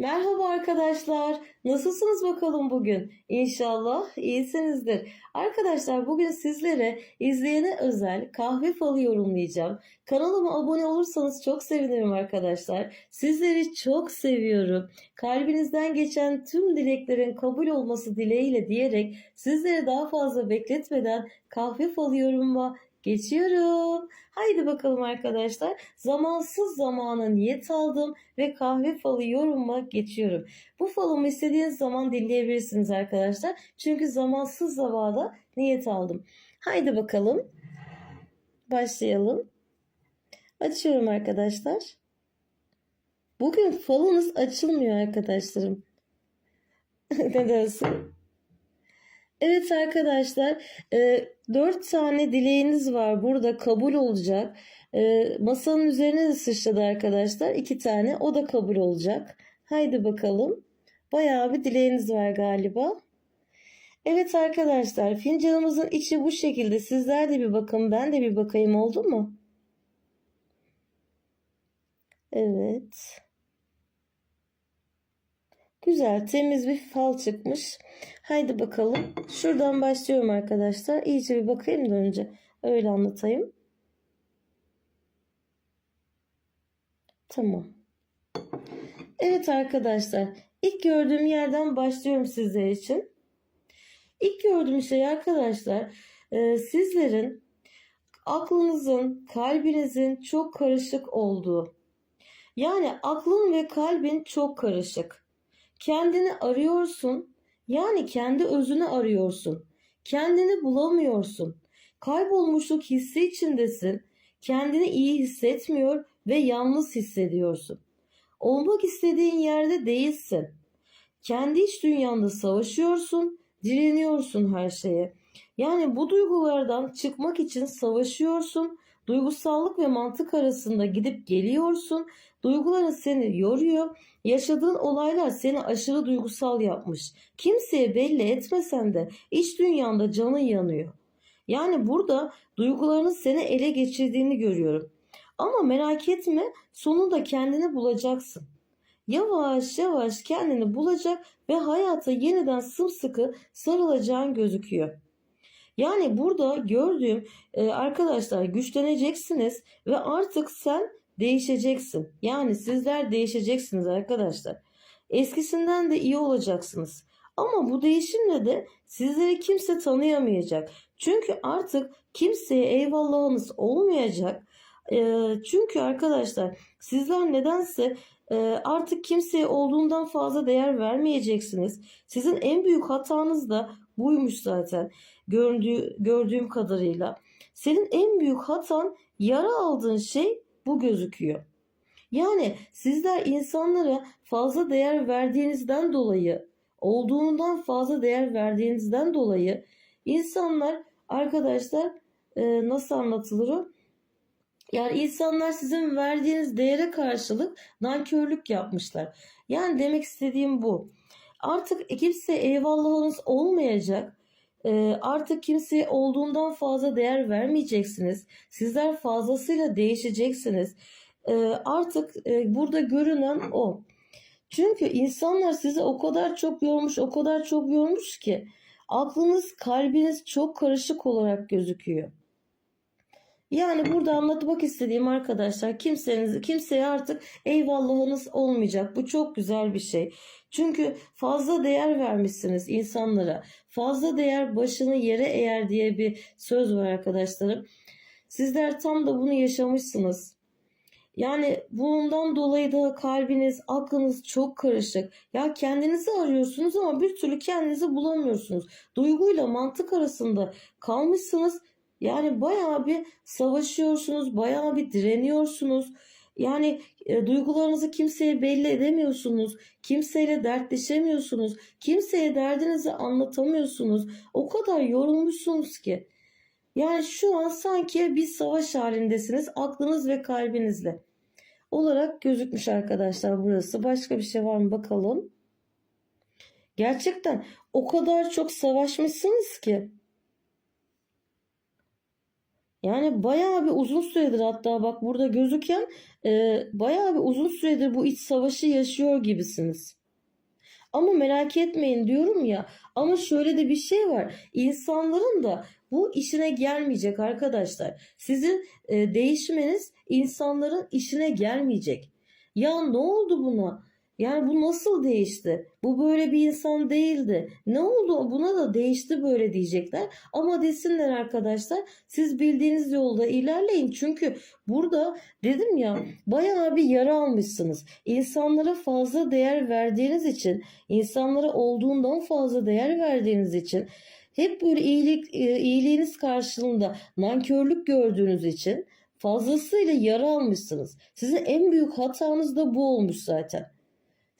Merhaba arkadaşlar. Nasılsınız bakalım bugün? İnşallah iyisinizdir. Arkadaşlar bugün sizlere izleyene özel kahve falı yorumlayacağım. Kanalıma abone olursanız çok sevinirim arkadaşlar. Sizleri çok seviyorum. Kalbinizden geçen tüm dileklerin kabul olması dileğiyle diyerek sizleri daha fazla bekletmeden kahve falı yorumuma geçiyorum. Haydi bakalım arkadaşlar. Zamansız zamana niyet aldım ve kahve falı yorumuma geçiyorum. Bu falımı istediğiniz zaman dinleyebilirsiniz arkadaşlar. Çünkü zamansız zamana niyet aldım. Haydi bakalım. Başlayalım. Açıyorum arkadaşlar. Bugün falınız açılmıyor arkadaşlarım. ne? Evet arkadaşlar, e, dört tane dileğiniz var. Burada kabul olacak. E, masanın üzerine de sıçradı arkadaşlar. iki tane. O da kabul olacak. Haydi bakalım. Bayağı bir dileğiniz var galiba. Evet arkadaşlar, fincanımızın içi bu şekilde. Sizler de bir bakın, ben de bir bakayım oldu mu? Evet. Güzel, temiz bir fal çıkmış. Haydi bakalım. Şuradan başlıyorum arkadaşlar. İyice bir bakayım da önce. Öyle anlatayım. Tamam. Evet arkadaşlar. İlk gördüğüm yerden başlıyorum sizler için. İlk gördüğüm şey arkadaşlar e, sizlerin aklınızın, kalbinizin çok karışık olduğu. Yani aklın ve kalbin çok karışık. Kendini arıyorsun. Yani kendi özünü arıyorsun. Kendini bulamıyorsun. Kaybolmuşluk hissi içindesin. Kendini iyi hissetmiyor ve yalnız hissediyorsun. Olmak istediğin yerde değilsin. Kendi iç dünyanda savaşıyorsun, direniyorsun her şeye. Yani bu duygulardan çıkmak için savaşıyorsun. Duygusallık ve mantık arasında gidip geliyorsun. Duyguların seni yoruyor. Yaşadığın olaylar seni aşırı duygusal yapmış. Kimseye belli etmesen de iç dünyanda canın yanıyor. Yani burada duygularının seni ele geçirdiğini görüyorum. Ama merak etme sonunda kendini bulacaksın. Yavaş yavaş kendini bulacak ve hayata yeniden sımsıkı sarılacağın gözüküyor. Yani burada gördüğüm e, arkadaşlar güçleneceksiniz ve artık sen değişeceksin. Yani sizler değişeceksiniz arkadaşlar. Eskisinden de iyi olacaksınız. Ama bu değişimle de sizleri kimse tanıyamayacak. Çünkü artık kimseye eyvallahınız olmayacak. E, çünkü arkadaşlar sizler nedense e, artık kimseye olduğundan fazla değer vermeyeceksiniz. Sizin en büyük hatanız da buymuş zaten gördüğü, gördüğüm kadarıyla. Senin en büyük hatan yara aldığın şey bu gözüküyor. Yani sizler insanlara fazla değer verdiğinizden dolayı, olduğundan fazla değer verdiğinizden dolayı insanlar arkadaşlar e, nasıl anlatılır o? Yani insanlar sizin verdiğiniz değere karşılık nankörlük yapmışlar. Yani demek istediğim bu. Artık kimse eyvallahınız olmayacak. E, artık kimseye olduğundan fazla değer vermeyeceksiniz. Sizler fazlasıyla değişeceksiniz. E, artık e, burada görünen o. Çünkü insanlar sizi o kadar çok yormuş, o kadar çok yormuş ki aklınız, kalbiniz çok karışık olarak gözüküyor. Yani burada anlatmak istediğim arkadaşlar kimseniz kimseye artık eyvallahınız olmayacak. Bu çok güzel bir şey. Çünkü fazla değer vermişsiniz insanlara. Fazla değer başını yere eğer diye bir söz var arkadaşlarım. Sizler tam da bunu yaşamışsınız. Yani bundan dolayı da kalbiniz, aklınız çok karışık. Ya kendinizi arıyorsunuz ama bir türlü kendinizi bulamıyorsunuz. Duyguyla mantık arasında kalmışsınız yani bayağı bir savaşıyorsunuz, bayağı bir direniyorsunuz. Yani e, duygularınızı kimseye belli edemiyorsunuz. Kimseyle dertleşemiyorsunuz. Kimseye derdinizi anlatamıyorsunuz. O kadar yorulmuşsunuz ki. Yani şu an sanki bir savaş halindesiniz aklınız ve kalbinizle. Olarak gözükmüş arkadaşlar burası. Başka bir şey var mı bakalım. Gerçekten o kadar çok savaşmışsınız ki. Yani bayağı bir uzun süredir hatta bak burada gözüken e, bayağı bir uzun süredir bu iç savaşı yaşıyor gibisiniz. Ama merak etmeyin diyorum ya. Ama şöyle de bir şey var. İnsanların da bu işine gelmeyecek arkadaşlar. Sizin e, değişmeniz insanların işine gelmeyecek. Ya ne oldu buna? Yani bu nasıl değişti? Bu böyle bir insan değildi. Ne oldu? Buna da değişti böyle diyecekler. Ama desinler arkadaşlar. Siz bildiğiniz yolda ilerleyin. Çünkü burada dedim ya bayağı bir yara almışsınız. İnsanlara fazla değer verdiğiniz için, insanlara olduğundan fazla değer verdiğiniz için hep böyle iyilik e, iyiliğiniz karşılığında nankörlük gördüğünüz için fazlasıyla yara almışsınız. Sizin en büyük hatanız da bu olmuş zaten.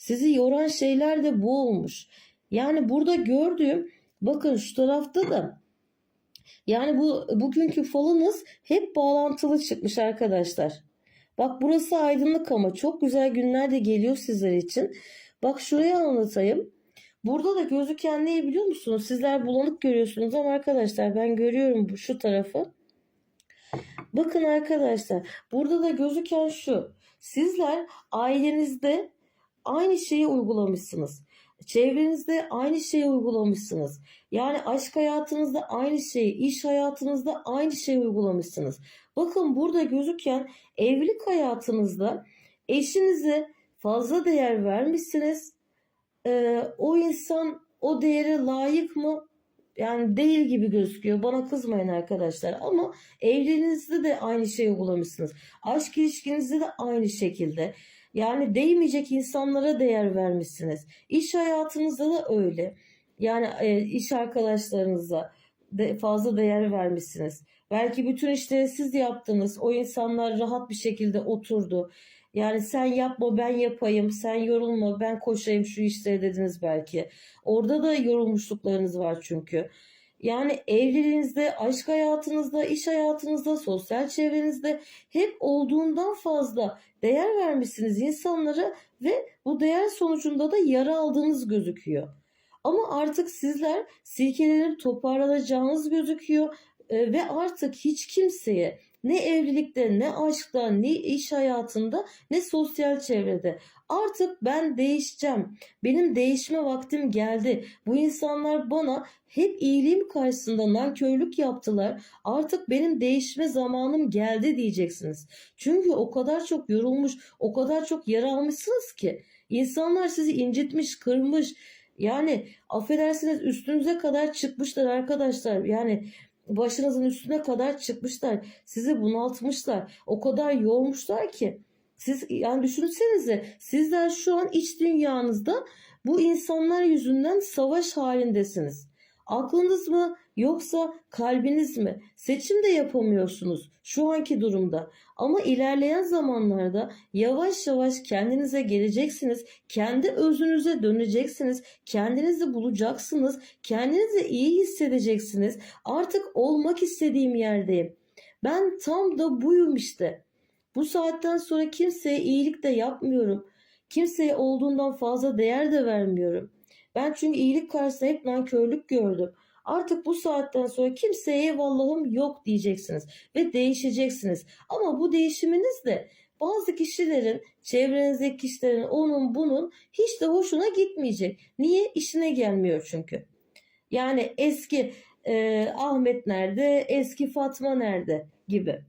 Sizi yoran şeyler de bu olmuş. Yani burada gördüğüm bakın şu tarafta da yani bu bugünkü falınız hep bağlantılı çıkmış arkadaşlar. Bak burası aydınlık ama çok güzel günler de geliyor sizler için. Bak şuraya anlatayım. Burada da gözüken neyi biliyor musunuz? Sizler bulanık görüyorsunuz ama arkadaşlar ben görüyorum bu şu tarafı. Bakın arkadaşlar burada da gözüken şu. Sizler ailenizde aynı şeyi uygulamışsınız. Çevrenizde aynı şeyi uygulamışsınız. Yani aşk hayatınızda aynı şeyi, iş hayatınızda aynı şeyi uygulamışsınız. Bakın burada gözüken evlilik hayatınızda eşinize fazla değer vermişsiniz. Ee, o insan o değere layık mı? Yani değil gibi gözüküyor. Bana kızmayın arkadaşlar. Ama evliliğinizde de aynı şeyi uygulamışsınız. Aşk ilişkinizde de aynı şekilde. Yani değmeyecek insanlara değer vermişsiniz. İş hayatınızda da öyle. Yani e, iş arkadaşlarınıza de fazla değer vermişsiniz. Belki bütün işleri siz yaptınız. O insanlar rahat bir şekilde oturdu. Yani sen yapma ben yapayım, sen yorulma ben koşayım şu işleri dediniz belki. Orada da yorulmuşluklarınız var çünkü. Yani evliliğinizde, aşk hayatınızda, iş hayatınızda, sosyal çevrenizde hep olduğundan fazla değer vermişsiniz insanlara ve bu değer sonucunda da yara aldığınız gözüküyor. Ama artık sizler silkelenip toparlanacağınız gözüküyor e, ve artık hiç kimseye ne evlilikte, ne aşkta, ne iş hayatında, ne sosyal çevrede. Artık ben değişeceğim. Benim değişme vaktim geldi. Bu insanlar bana hep iyiliğim karşısında nankörlük yaptılar. Artık benim değişme zamanım geldi diyeceksiniz. Çünkü o kadar çok yorulmuş, o kadar çok yara almışsınız ki. İnsanlar sizi incitmiş, kırmış. Yani affedersiniz üstünüze kadar çıkmışlar arkadaşlar. Yani başınızın üstüne kadar çıkmışlar. Sizi bunaltmışlar. O kadar yormuşlar ki. Siz yani düşünsenize sizler şu an iç dünyanızda bu insanlar yüzünden savaş halindesiniz. Aklınız mı yoksa kalbiniz mi? Seçim de yapamıyorsunuz şu anki durumda. Ama ilerleyen zamanlarda yavaş yavaş kendinize geleceksiniz. Kendi özünüze döneceksiniz. Kendinizi bulacaksınız. Kendinizi iyi hissedeceksiniz. Artık olmak istediğim yerdeyim. Ben tam da buyum işte. Bu saatten sonra kimseye iyilik de yapmıyorum. Kimseye olduğundan fazla değer de vermiyorum. Ben çünkü iyilik karşısında hep nankörlük gördüm. Artık bu saatten sonra kimseye eyvallahım yok diyeceksiniz ve değişeceksiniz. Ama bu değişiminiz de bazı kişilerin, çevrenizdeki kişilerin, onun bunun hiç de hoşuna gitmeyecek. Niye? İşine gelmiyor çünkü. Yani eski e, Ahmet nerede, eski Fatma nerede gibi.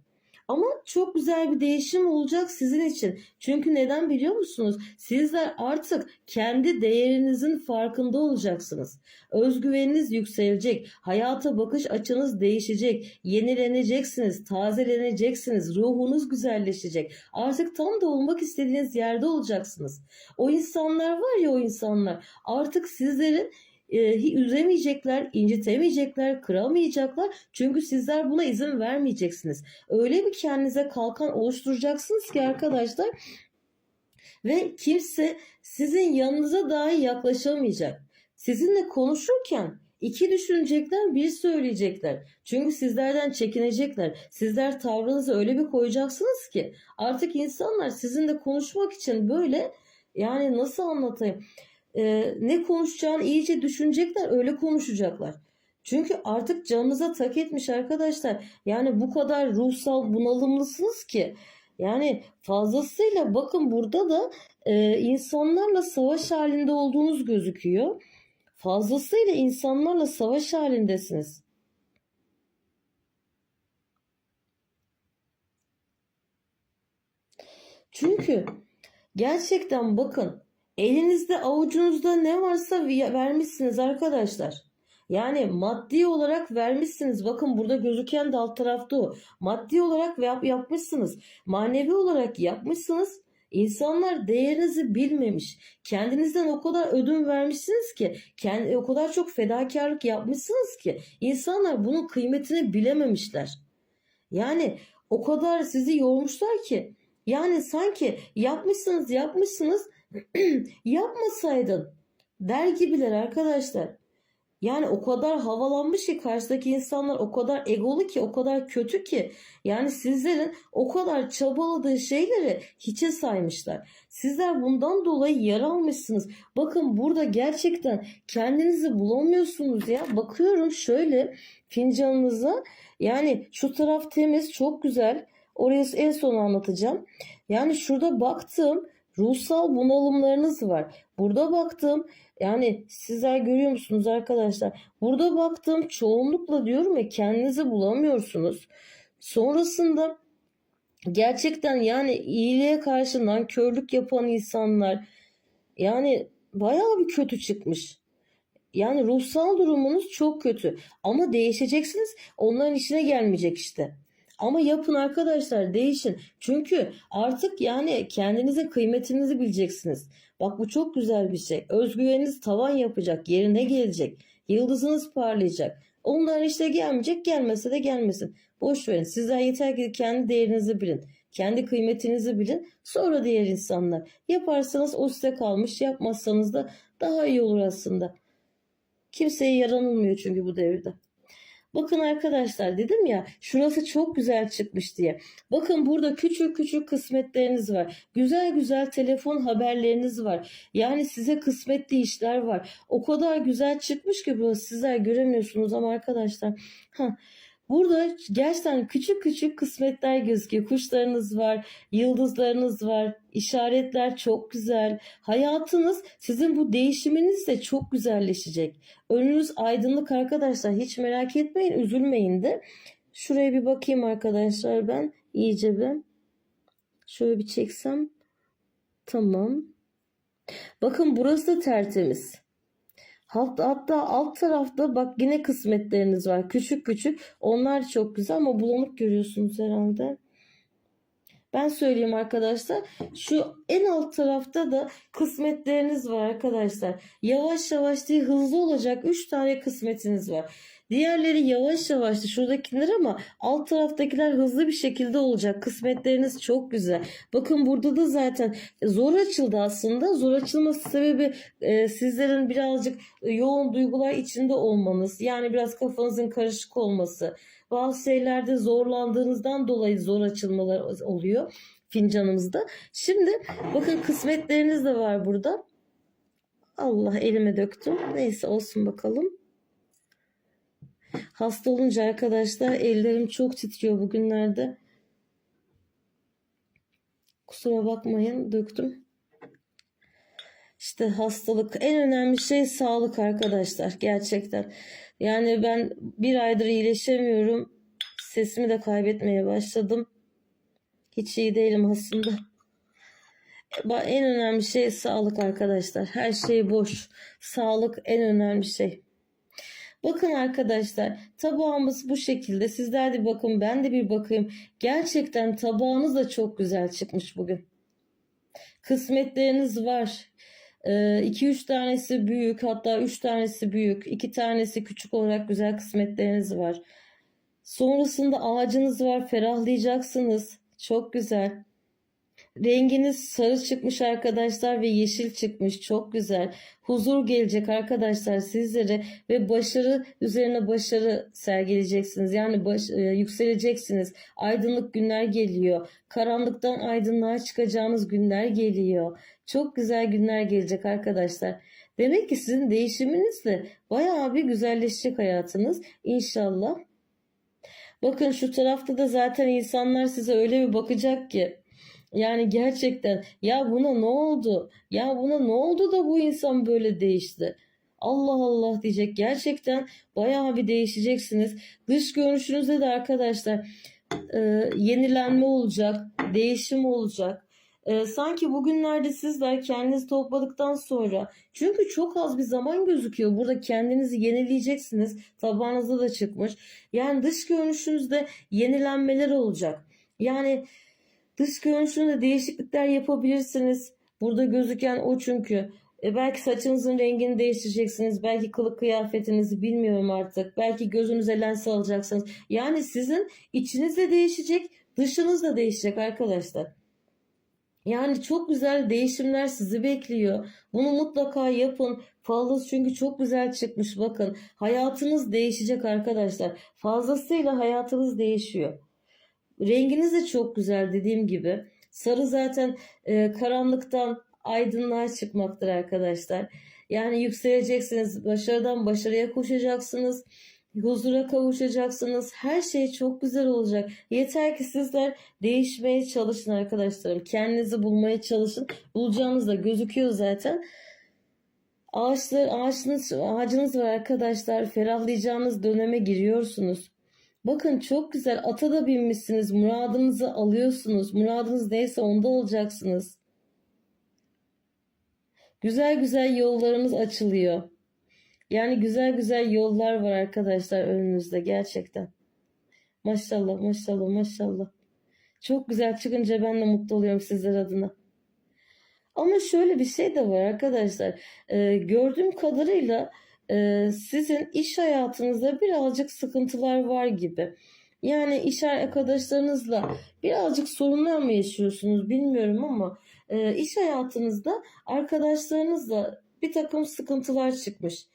Ama çok güzel bir değişim olacak sizin için. Çünkü neden biliyor musunuz? Sizler artık kendi değerinizin farkında olacaksınız. Özgüveniniz yükselecek. Hayata bakış açınız değişecek. Yenileneceksiniz, tazeleneceksiniz. Ruhunuz güzelleşecek. Artık tam da olmak istediğiniz yerde olacaksınız. O insanlar var ya o insanlar artık sizlerin e, üzemeyecekler, incitemeyecekler, kıramayacaklar. Çünkü sizler buna izin vermeyeceksiniz. Öyle bir kendinize kalkan oluşturacaksınız ki arkadaşlar ve kimse sizin yanınıza dahi yaklaşamayacak. Sizinle konuşurken iki düşünecekler, bir söyleyecekler. Çünkü sizlerden çekinecekler. Sizler tavrınızı öyle bir koyacaksınız ki artık insanlar sizinle konuşmak için böyle yani nasıl anlatayım? E, ne konuşacağını iyice düşünecekler, öyle konuşacaklar. Çünkü artık canınıza tak etmiş arkadaşlar. Yani bu kadar ruhsal bunalımlısınız ki. Yani fazlasıyla bakın burada da e, insanlarla savaş halinde olduğunuz gözüküyor. Fazlasıyla insanlarla savaş halindesiniz. Çünkü gerçekten bakın elinizde avucunuzda ne varsa vermişsiniz arkadaşlar. Yani maddi olarak vermişsiniz. Bakın burada gözüken de alt tarafta o. Maddi olarak yap- yapmışsınız. Manevi olarak yapmışsınız. İnsanlar değerinizi bilmemiş. Kendinizden o kadar ödün vermişsiniz ki, kendi, o kadar çok fedakarlık yapmışsınız ki insanlar bunun kıymetini bilememişler. Yani o kadar sizi yormuşlar ki yani sanki yapmışsınız yapmışsınız yapmasaydın der gibiler arkadaşlar. Yani o kadar havalanmış ki karşıdaki insanlar o kadar egolu ki o kadar kötü ki yani sizlerin o kadar çabaladığı şeyleri hiçe saymışlar. Sizler bundan dolayı yara almışsınız. Bakın burada gerçekten kendinizi bulamıyorsunuz ya. Bakıyorum şöyle fincanınıza yani şu taraf temiz çok güzel. Orayı en son anlatacağım. Yani şurada baktım ruhsal bunalımlarınız var. Burada baktım yani sizler görüyor musunuz arkadaşlar? Burada baktım çoğunlukla diyorum ya kendinizi bulamıyorsunuz. Sonrasında gerçekten yani iyiliğe karşı nankörlük yapan insanlar yani bayağı bir kötü çıkmış. Yani ruhsal durumunuz çok kötü. Ama değişeceksiniz. Onların işine gelmeyecek işte. Ama yapın arkadaşlar değişin. Çünkü artık yani kendinizin kıymetinizi bileceksiniz. Bak bu çok güzel bir şey. Özgüveniniz tavan yapacak, yerine gelecek. Yıldızınız parlayacak. Onlar işte gelmeyecek, gelmese de gelmesin. Boş verin. Sizler yeter ki kendi değerinizi bilin. Kendi kıymetinizi bilin. Sonra diğer insanlar. Yaparsanız o size kalmış. Yapmazsanız da daha iyi olur aslında. Kimseye yaranılmıyor çünkü bu devirde. Bakın arkadaşlar dedim ya şurası çok güzel çıkmış diye. Bakın burada küçük küçük kısmetleriniz var. Güzel güzel telefon haberleriniz var. Yani size kısmetli işler var. O kadar güzel çıkmış ki burası sizler göremiyorsunuz ama arkadaşlar. Heh, Burada gerçekten küçük küçük kısmetler gözüküyor. Kuşlarınız var, yıldızlarınız var, işaretler çok güzel. Hayatınız sizin bu değişiminiz de çok güzelleşecek. Önünüz aydınlık arkadaşlar. Hiç merak etmeyin, üzülmeyin de. Şuraya bir bakayım arkadaşlar ben iyice bir. Şöyle bir çeksem. Tamam. Bakın burası da tertemiz. Hatta, hatta alt tarafta bak yine kısmetleriniz var. Küçük küçük. Onlar çok güzel ama bulanık görüyorsunuz herhalde. Ben söyleyeyim arkadaşlar. Şu en alt tarafta da kısmetleriniz var arkadaşlar. Yavaş yavaş değil hızlı olacak 3 tane kısmetiniz var. Diğerleri yavaş yavaş şuradakiler ama alt taraftakiler hızlı bir şekilde olacak. Kısmetleriniz çok güzel. Bakın burada da zaten zor açıldı aslında. Zor açılması sebebi e, sizlerin birazcık yoğun duygular içinde olmanız. Yani biraz kafanızın karışık olması. Bazı şeylerde zorlandığınızdan dolayı zor açılmalar oluyor fincanımızda. Şimdi bakın kısmetleriniz de var burada. Allah elime döktüm. Neyse olsun bakalım. Hasta olunca arkadaşlar ellerim çok titriyor bugünlerde. Kusura bakmayın döktüm. İşte hastalık en önemli şey sağlık arkadaşlar gerçekten. Yani ben bir aydır iyileşemiyorum. Sesimi de kaybetmeye başladım. Hiç iyi değilim aslında. En önemli şey sağlık arkadaşlar. Her şey boş. Sağlık en önemli şey. Bakın arkadaşlar tabağımız bu şekilde. Sizler de bakın ben de bir bakayım. Gerçekten tabağınız da çok güzel çıkmış bugün. Kısmetleriniz var. 2-3 tanesi büyük hatta 3 tanesi büyük. 2 tanesi küçük olarak güzel kısmetleriniz var. Sonrasında ağacınız var ferahlayacaksınız. Çok güzel. Renginiz sarı çıkmış arkadaşlar ve yeşil çıkmış. Çok güzel. Huzur gelecek arkadaşlar sizlere ve başarı üzerine başarı sergileyeceksiniz. Yani baş, e, yükseleceksiniz. Aydınlık günler geliyor. Karanlıktan aydınlığa çıkacağınız günler geliyor. Çok güzel günler gelecek arkadaşlar. Demek ki sizin değişiminizle bayağı bir güzelleşecek hayatınız inşallah. Bakın şu tarafta da zaten insanlar size öyle bir bakacak ki yani gerçekten ya buna ne oldu? Ya buna ne oldu da bu insan böyle değişti? Allah Allah diyecek. Gerçekten bayağı bir değişeceksiniz. Dış görünüşünüzde de arkadaşlar e, yenilenme olacak, değişim olacak. E, sanki bugünlerde sizler kendinizi topladıktan sonra çünkü çok az bir zaman gözüküyor. Burada kendinizi yenileyeceksiniz. Tabağınızda da çıkmış. Yani dış görünüşünüzde yenilenmeler olacak. Yani dış görünüşünde değişiklikler yapabilirsiniz. Burada gözüken o çünkü. E, belki saçınızın rengini değiştireceksiniz. Belki kılık kıyafetinizi bilmiyorum artık. Belki gözünüze lens alacaksınız. Yani sizin içiniz de değişecek, dışınız da değişecek arkadaşlar. Yani çok güzel değişimler sizi bekliyor. Bunu mutlaka yapın. Falınız çünkü çok güzel çıkmış bakın. Hayatınız değişecek arkadaşlar. Fazlasıyla hayatınız değişiyor. Renginiz de çok güzel dediğim gibi. Sarı zaten e, karanlıktan aydınlığa çıkmaktır arkadaşlar. Yani yükseleceksiniz. Başarıdan başarıya koşacaksınız. Huzura kavuşacaksınız. Her şey çok güzel olacak. Yeter ki sizler değişmeye çalışın arkadaşlarım. Kendinizi bulmaya çalışın. Bulacağınız da gözüküyor zaten. Ağaçlar, ağaçınız, ağacınız var arkadaşlar. Ferahlayacağınız döneme giriyorsunuz. Bakın çok güzel. Ata da binmişsiniz. Muradınızı alıyorsunuz. Muradınız neyse onda olacaksınız. Güzel güzel yollarınız açılıyor. Yani güzel güzel yollar var arkadaşlar önünüzde gerçekten. Maşallah maşallah maşallah. Çok güzel çıkınca ben de mutlu oluyorum sizler adına. Ama şöyle bir şey de var arkadaşlar. Ee, gördüğüm kadarıyla sizin iş hayatınızda birazcık sıkıntılar var gibi. Yani iş arkadaşlarınızla birazcık sorunlar mı yaşıyorsunuz bilmiyorum ama e, iş hayatınızda arkadaşlarınızla bir takım sıkıntılar çıkmış.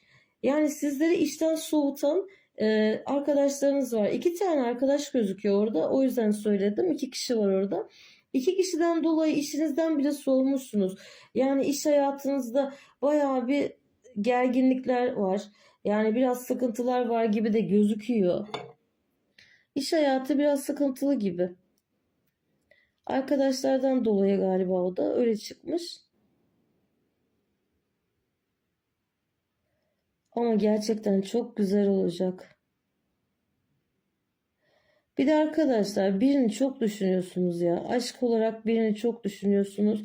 Yani sizleri işten soğutan e, arkadaşlarınız var. İki tane arkadaş gözüküyor orada. O yüzden söyledim. İki kişi var orada. İki kişiden dolayı işinizden bile soğumuşsunuz. Yani iş hayatınızda bayağı bir gerginlikler var. Yani biraz sıkıntılar var gibi de gözüküyor. İş hayatı biraz sıkıntılı gibi. Arkadaşlardan dolayı galiba o da öyle çıkmış. Ama gerçekten çok güzel olacak. Bir de arkadaşlar birini çok düşünüyorsunuz ya. Aşk olarak birini çok düşünüyorsunuz.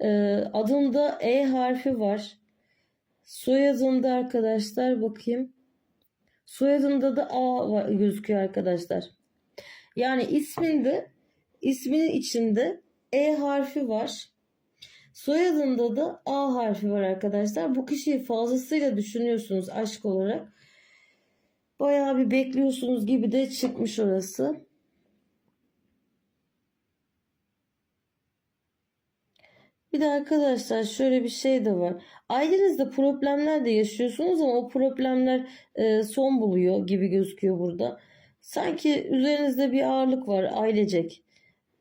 Ee, adında E harfi var. Soyadında arkadaşlar bakayım. Soyadında da A var, gözüküyor arkadaşlar. Yani isminde isminin içinde E harfi var. Soyadında da A harfi var arkadaşlar. Bu kişiyi fazlasıyla düşünüyorsunuz aşk olarak. Bayağı bir bekliyorsunuz gibi de çıkmış orası. Bir de arkadaşlar şöyle bir şey de var. Ailenizde problemler de yaşıyorsunuz ama o problemler e, son buluyor gibi gözüküyor burada. Sanki üzerinizde bir ağırlık var ailecek.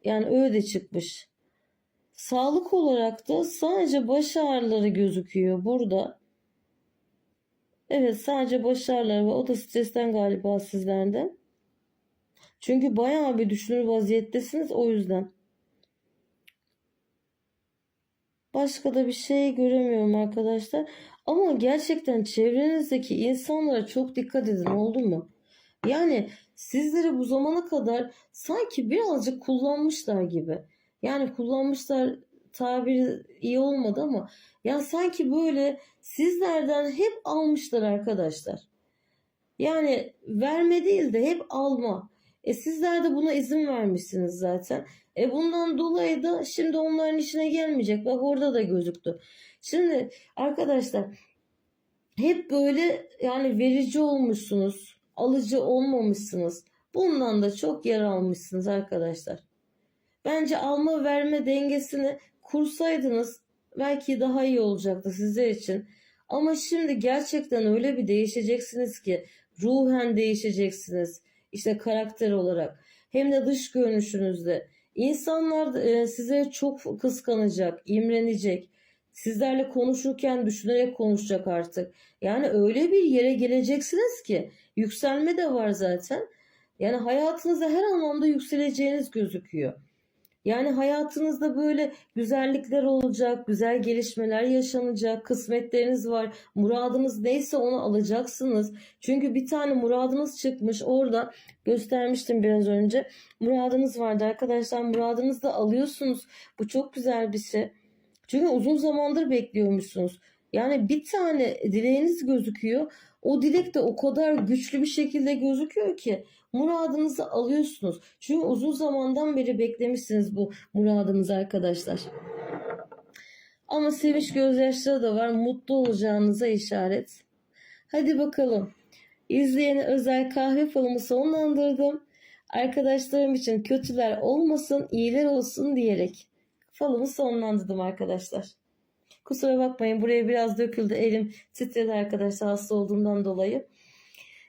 Yani öyle de çıkmış. Sağlık olarak da sadece baş ağrıları gözüküyor burada. Evet sadece baş ağrıları var. O da stresten galiba sizlerde. Çünkü bayağı bir düşünür vaziyettesiniz o yüzden. Başka da bir şey göremiyorum arkadaşlar. Ama gerçekten çevrenizdeki insanlara çok dikkat edin oldu mu? Yani sizleri bu zamana kadar sanki birazcık kullanmışlar gibi. Yani kullanmışlar tabiri iyi olmadı ama ya sanki böyle sizlerden hep almışlar arkadaşlar. Yani verme değil de hep alma. E sizler de buna izin vermişsiniz zaten. E bundan dolayı da şimdi onların işine gelmeyecek. Bak orada da gözüktü. Şimdi arkadaşlar hep böyle yani verici olmuşsunuz. Alıcı olmamışsınız. Bundan da çok yer almışsınız arkadaşlar. Bence alma verme dengesini kursaydınız belki daha iyi olacaktı sizler için. Ama şimdi gerçekten öyle bir değişeceksiniz ki ruhen değişeceksiniz. İşte karakter olarak hem de dış görünüşünüzde. İnsanlar e, size çok kıskanacak, imrenecek. Sizlerle konuşurken düşünerek konuşacak artık. Yani öyle bir yere geleceksiniz ki yükselme de var zaten. Yani hayatınızda her anlamda yükseleceğiniz gözüküyor. Yani hayatınızda böyle güzellikler olacak, güzel gelişmeler yaşanacak, kısmetleriniz var. Muradınız neyse onu alacaksınız. Çünkü bir tane muradınız çıkmış orada göstermiştim biraz önce. Muradınız vardı arkadaşlar. Muradınızı da alıyorsunuz. Bu çok güzel bir şey. Çünkü uzun zamandır bekliyormuşsunuz. Yani bir tane dileğiniz gözüküyor. O dilek de o kadar güçlü bir şekilde gözüküyor ki muradınızı alıyorsunuz. Çünkü uzun zamandan beri beklemişsiniz bu muradınızı arkadaşlar. Ama sevinç gözyaşları da var. Mutlu olacağınıza işaret. Hadi bakalım. İzleyene özel kahve falımı sonlandırdım. Arkadaşlarım için kötüler olmasın, iyiler olsun diyerek falımı sonlandırdım arkadaşlar. Kusura bakmayın buraya biraz döküldü. Elim titredi arkadaşlar hasta olduğumdan dolayı.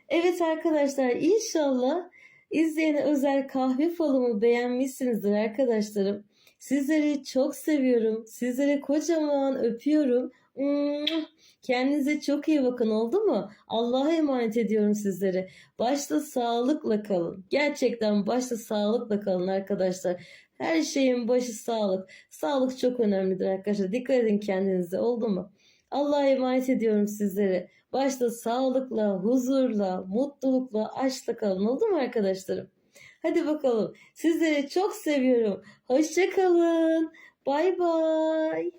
Evet arkadaşlar inşallah izleyene özel kahve falımı beğenmişsinizdir arkadaşlarım. Sizleri çok seviyorum. Sizleri kocaman öpüyorum. Kendinize çok iyi bakın oldu mu? Allah'a emanet ediyorum sizleri. Başta sağlıkla kalın. Gerçekten başta sağlıkla kalın arkadaşlar. Her şeyin başı sağlık. Sağlık çok önemlidir arkadaşlar. Dikkat edin kendinize oldu mu? Allah'a emanet ediyorum sizleri. Başta sağlıkla, huzurla, mutlulukla, aşkla kalın oldu mu arkadaşlarım? Hadi bakalım. Sizleri çok seviyorum. Hoşça kalın. Bay bay.